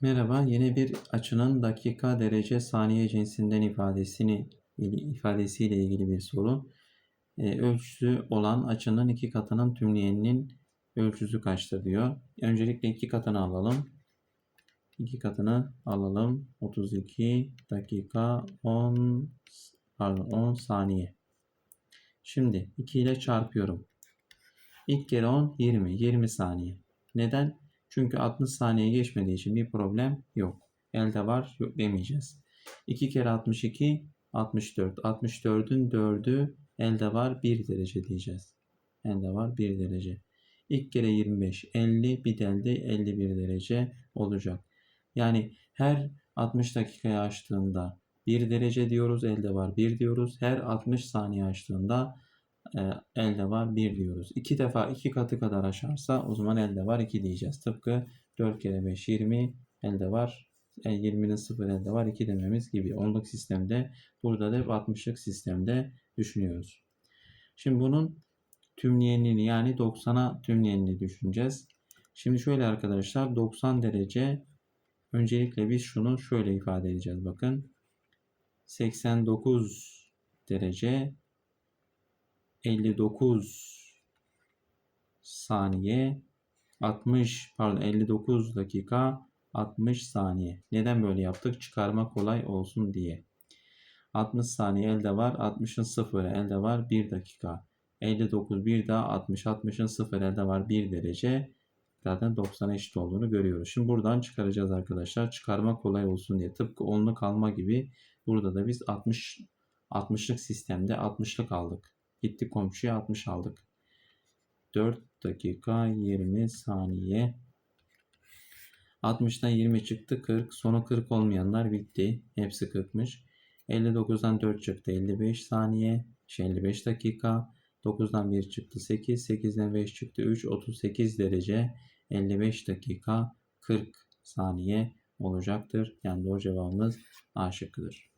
Merhaba, yeni bir açının dakika, derece, saniye cinsinden ifadesini ifadesiyle ilgili bir soru. Ee, ölçüsü olan açının iki katının tümleyeninin ölçüsü kaçtır diyor. Öncelikle iki katını alalım. İki katını alalım. 32 dakika 10 pardon 10 saniye. Şimdi 2 ile çarpıyorum. İlk kere 10 20 20 saniye. Neden? Çünkü 60 saniye geçmediği için bir problem yok. Elde var yok demeyeceğiz. 2 kere 62 64. 64'ün 4'ü elde var 1 derece diyeceğiz. Elde var 1 derece. İlk kere 25 50 bir elde 51 derece olacak. Yani her 60 dakikayı açtığında 1 derece diyoruz elde var 1 diyoruz. Her 60 saniye açtığında elde var 1 diyoruz. 2 defa 2 katı kadar aşarsa o zaman elde var 2 diyeceğiz. Tıpkı 4 kere 5 20 elde var e, 20'nin 0 elde var 2 dememiz gibi. Onluk sistemde burada da 60'lık sistemde düşünüyoruz. Şimdi bunun tümleyenini yani 90'a tümleyenini düşüneceğiz. Şimdi şöyle arkadaşlar 90 derece öncelikle biz şunu şöyle ifade edeceğiz bakın. 89 derece 59 saniye 60 pardon 59 dakika 60 saniye. Neden böyle yaptık? Çıkarma kolay olsun diye. 60 saniye elde var. 60'ın sıfırı elde var. 1 dakika. 59 bir daha 60. 60'ın sıfır elde var 1 derece. Zaten 90'a eşit olduğunu görüyoruz. Şimdi buradan çıkaracağız arkadaşlar. Çıkarma kolay olsun diye. Tıpkı 10'luk alma gibi burada da biz 60 60'lık sistemde 60'lık aldık. Gittik komşuya 60 aldık. 4 dakika 20 saniye. 60'dan 20 çıktı 40. Sonu 40 olmayanlar bitti. Hepsi 40'mış. 59'dan 4 çıktı 55 saniye. 55 dakika. 9'dan 1 çıktı 8. 8'den 5 çıktı 3. 38 derece 55 dakika 40 saniye olacaktır. Yani doğru cevabımız A şıkkıdır.